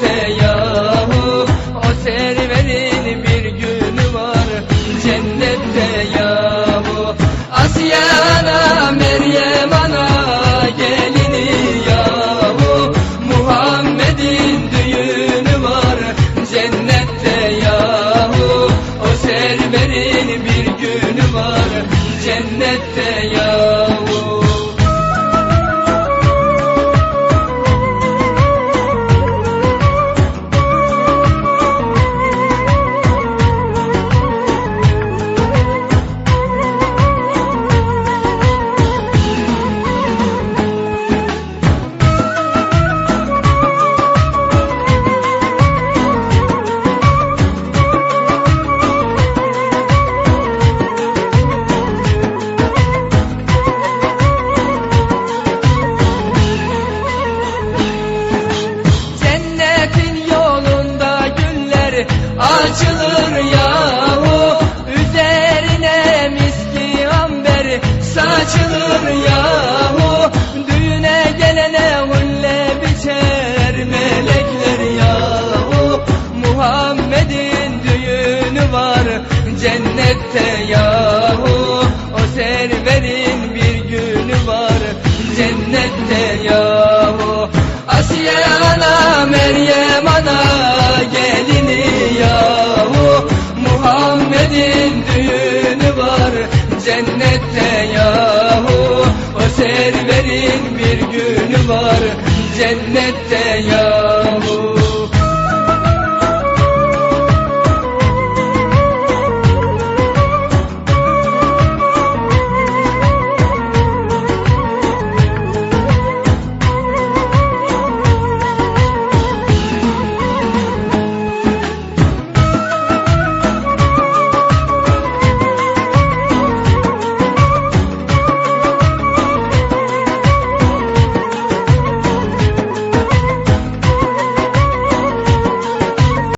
cennete yahu O serverin bir günü var. Cennette yahu Asiye ana Meryem ana gelini yahu. Muhammed'in düğünü var. Cennette yahu O serverin bir günü var. Cennette yahu. cennette yahu. O serverin bir günü var cennette yahu. Asiye ana Meryem ana gelini yahu. Muhammed'in düğünü var cennette yahu. O serverin bir günü var cennette yahu.